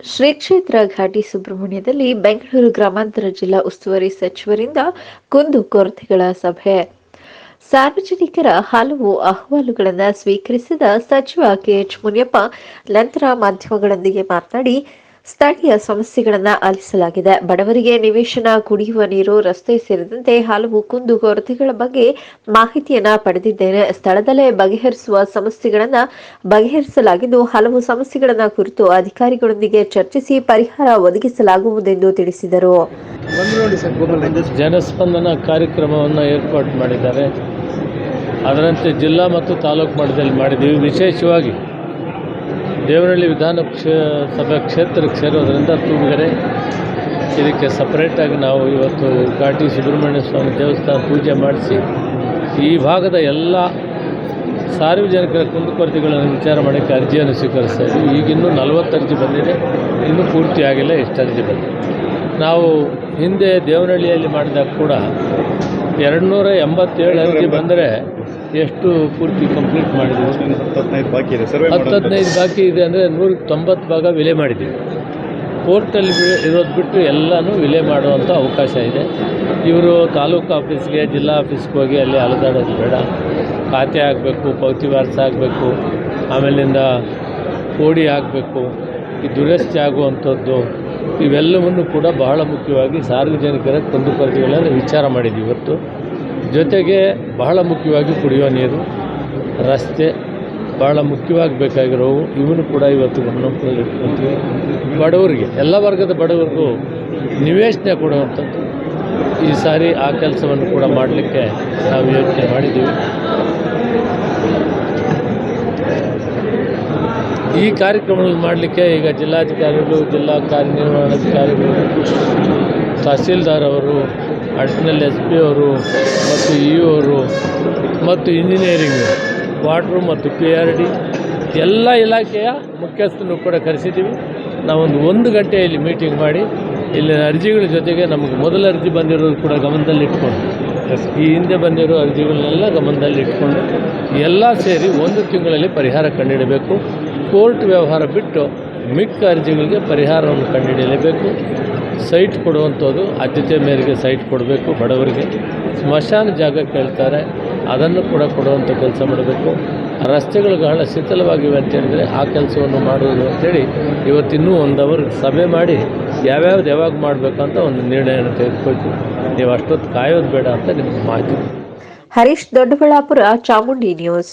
ಶ್ರೀ ಕ್ಷೇತ್ರ ಘಾಟಿ ಸುಬ್ರಹ್ಮಣ್ಯದಲ್ಲಿ ಬೆಂಗಳೂರು ಗ್ರಾಮಾಂತರ ಜಿಲ್ಲಾ ಉಸ್ತುವಾರಿ ಸಚಿವರಿಂದ ಕುಂದು ಕೊರತೆಗಳ ಸಭೆ. ಸಾರ್ವಜನಿಕರ ಹಲವು ಅಹವಾಲುಗಳನ್ನು ಸ್ವೀಕರಿಸಿದ ಸಚಿವ ಕೆಎಚ್ ಮುನಿಯಪ್ಪ ನಂತರ ಮಾಧ್ಯಮಗಳೊಂದಿಗೆ ಮಾತನಾಡಿ ಸ್ಥಳೀಯ ಸಮಸ್ಯೆಗಳನ್ನು ಆಲಿಸಲಾಗಿದೆ. ಬಡವರಿಗೆ ನಿವೇಶನ ಕುಡಿಯುವ ನೀರು ರಸ್ತೆ ಸೇರಿದಂತೆ ಹಲವು ಕುಂದು ಕೊರತೆಗಳ ಬಗ್ಗೆ ಮಾಹಿತಿಯನ್ನ ಪಡೆದಿದ್ದೇನೆ. ಸ್ಥಳದಲ್ಲೇ ಬಗೆಹರಿಸುವ ಸಮಸ್ಯೆಗಳನ್ನು ಬಗೆಹರಿಸಲಾಗಿದ್ದು ಹಲವು ಸಮಸ್ಯೆಗಳನ್ನು ಕುರಿತು ಅಧಿಕಾರಿಗಳೊಂದಿಗೆ ಚರ್ಚಿಸಿ ಪರಿಹಾರ ಒದಗಿಸಲಾಗುವುದೆಂದು ತಿಳಿಸಿದರು. ಜನಸ್ಪಂದನ ಕಾರ್ಯಕ್ರಮವನ್ನು ಏರ್ಪಾಡು ಮಾಡಿದ್ದಾರೆ. ಅದರಂತೆ ಜಿಲ್ಲಾ ಮತ್ತು ತಾಲೂಕು ಮಟ್ಟದಲ್ಲಿ ಮಾಡಿದ್ದೀವಿ. ವಿಶೇಷವಾಗಿ ದೇವನಹಳ್ಳಿ ವಿಧಾನ ಸಭಾ ಕ್ಷೇತ್ರಕ್ಕೆ ಸೇರೋದರಿಂದ ತೂಗುಗೆರೆ ಇದಕ್ಕೆ ಸಪ್ರೇಟಾಗಿ ನಾವು ಇವತ್ತು ಘಾಟಿ ಸುಬ್ರಹ್ಮಣ್ಯ ಸ್ವಾಮಿ ದೇವಸ್ಥಾನ ಪೂಜೆ ಮಾಡಿಸಿ, ಈ ಭಾಗದ ಎಲ್ಲ ಸಾರ್ವಜನಿಕರ ಕುಂದುಕೊರತೆಗಳನ್ನು ವಿಚಾರ ಮಾಡೋಕ್ಕೆ ಅರ್ಜಿಯನ್ನು ಸ್ವೀಕರಿಸ್ತಾ ಇದ್ದೀವಿ. ಈಗಿನ್ನೂ ನಲವತ್ತು ಅರ್ಜಿ ಬಂದಿದೆ. ಇನ್ನೂ ಪೂರ್ತಿ ಆಗಿಲ್ಲ, ಎಷ್ಟು ಅರ್ಜಿ ಬಂದಿದೆ. ನಾವು ಹಿಂದೆ ದೇವನಹಳ್ಳಿಯಲ್ಲಿ ಮಾಡಿದಾಗ ಕೂಡ ಎರಡು ನೂರ ಎಂಬತ್ತೇಳು ಅರ್ಜಿ ಬಂದರೆ ಎಷ್ಟು ಪೂರ್ತಿ ಕಂಪ್ಲೀಟ್ ಮಾಡಿದ್ದೀವಿ ಹತ್ತೈದು ಬಾಕಿ ಇದೆ. ಸರ್ವೆ ಹತ್ತು ಹದಿನೈದು ಬಾಕಿ ಇದೆ ಅಂದರೆ ನೂರಕ್ಕೆ ತೊಂಬತ್ತು ಭಾಗ ವಿಲೆ ಮಾಡಿದ್ದೀವಿ. ಕೋರ್ಟಲ್ಲಿ ಇರೋದು ಬಿಟ್ಟು ಎಲ್ಲನೂ ವಿಲೆ ಮಾಡುವಂಥ ಅವಕಾಶ ಇದೆ. ಇವರು ತಾಲೂಕು ಆಫೀಸ್ಗೆ ಜಿಲ್ಲಾ ಆಫೀಸ್ಗೆ ಹೋಗಿ ಅಲ್ಲಿ ಅಲೆದಾಡೋದು ಬೇಡ. ಖಾತೆ ಆಗಬೇಕು ಪೌತಿ ವಾರ್ಸ ಆಗಬೇಕು ಆಮೇಲಿಂದ ಕೋಡಿ ಆಗಬೇಕು. ಈ ದುರಸ್ತಿ ಆಗುವಂಥದ್ದು ಇವೆಲ್ಲವನ್ನು ಕೂಡ ಬಹಳ ಮುಖ್ಯವಾಗಿ ಸಾರ್ವಜನಿಕರ ಕುಂದುಕೊರತೆಗಳನ್ನು ವಿಚಾರ ಮಾಡಿದ್ದೀವಿ ಇವತ್ತು. ಜೊತೆಗೆ ಬಹಳ ಮುಖ್ಯವಾಗಿ ಕುಡಿಯುವ ನೀರು, ರಸ್ತೆ ಭಾಳ ಮುಖ್ಯವಾಗಿ ಬೇಕಾಗಿರೋವು ಇವನು ಕೂಡ ಇವತ್ತು ಗಮನಕ್ಕೆ ಬಡವರಿಗೆ, ಎಲ್ಲ ವರ್ಗದ ಬಡವರಿಗೂ ನಿವೇಶನ ಕೊಡುವಂಥದ್ದು. ಈ ಸಾರಿ ಆ ಕೆಲಸವನ್ನು ಕೂಡ ಮಾಡಲಿಕ್ಕೆ ನಾವು ಯೋಚನೆ ಮಾಡಿದ್ದೀವಿ. ಈ ಕಾರ್ಯಕ್ರಮವನ್ನು ಮಾಡಲಿಕ್ಕೆ ಈಗ ಜಿಲ್ಲಾಧಿಕಾರಿಗಳು, ಜಿಲ್ಲಾ ಕಾರ್ಯನಿರ್ವಹಣಾಧಿಕಾರಿಗಳು, ತಹಸೀಲ್ದಾರ್ ಅವರು ಅಡಿಷನಲ್ ಎಸ್ ಪಿ ಅವರು ಮತ್ತು ಇ ಅವರು ಮತ್ತು ಇಂಜಿನಿಯರಿಂಗ್, ವಾಟ್ರು ಮತ್ತು ಪಿ ಆರ್ ಡಿ ಎಲ್ಲ ಇಲಾಖೆಯ ಮುಖ್ಯಸ್ಥನು ಕೂಡ ಕರೆಸಿದ್ದೀವಿ. ನಾವೊಂದು ಒಂದು ಗಂಟೆ ಇಲ್ಲಿ ಮೀಟಿಂಗ್ ಮಾಡಿ ಇಲ್ಲಿನ ಅರ್ಜಿಗಳ ಜೊತೆಗೆ ನಮಗೆ ಮೊದಲ ಅರ್ಜಿ ಬಂದಿರೋದು ಕೂಡ ಗಮನದಲ್ಲಿ ಇಟ್ಕೊಂಡು ಈ ಹಿಂದೆ ಬಂದಿರೋ ಅರ್ಜಿಗಳನ್ನೆಲ್ಲ ಗಮನದಲ್ಲಿ ಇಟ್ಕೊಂಡು ಎಲ್ಲ ಸೇರಿ ಒಂದು ತಿಂಗಳಲ್ಲಿ ಪರಿಹಾರ ಕಂಡುಹಿಡಬೇಕು. ಕೋರ್ಟ್ ವ್ಯವಹಾರ ಬಿಟ್ಟು ಮಿಕ್ಕ ಅರ್ಜಿಗಳಿಗೆ ಪರಿಹಾರವನ್ನು ಕಂಡುಹಿಡಿಯಲೇಬೇಕು. ಸೈಟ್ ಕೊಡುವಂಥದ್ದು ಆದ್ಯತೆ ಮೇರೆಗೆ ಸೈಟ್ ಕೊಡಬೇಕು ಬಡವರಿಗೆ. ಸ್ಮಶಾನ ಜಾಗ ಕೇಳ್ತಾರೆ, ಅದನ್ನು ಕೂಡ ಕೊಡುವಂಥ ಕೆಲಸ ಮಾಡಬೇಕು. ರಸ್ತೆಗಳು ಬಹಳ ಶಿಥಿಲವಾಗಿವೆ ಅಂತ ಹೇಳಿದರೆ ಆ ಕೆಲಸವನ್ನು ಮಾಡುವುದು ಅಂತೇಳಿ ಇವತ್ತಿನ್ನೂ ಒಂದು ಅವರ್ ಸಭೆ ಮಾಡಿ ಯಾವ್ಯಾವ್ದು ಯಾವಾಗ ಮಾಡಬೇಕು ಅಂತ ಒಂದು ನಿರ್ಣಯನ ತೆಗೆದುಕೊಳ್ತೀವಿ. ನೀವು ಅಷ್ಟೊತ್ತು ಕಾಯೋದು ಬೇಡ ಅಂತ ನಿಮ್ಗೆ ಮಾಹಿತಿ. ಹರೀಶ್ ದೊಡ್ಡಬಳ್ಳಾಪುರ, ಚಾಮುಂಡಿ ನ್ಯೂಸ್.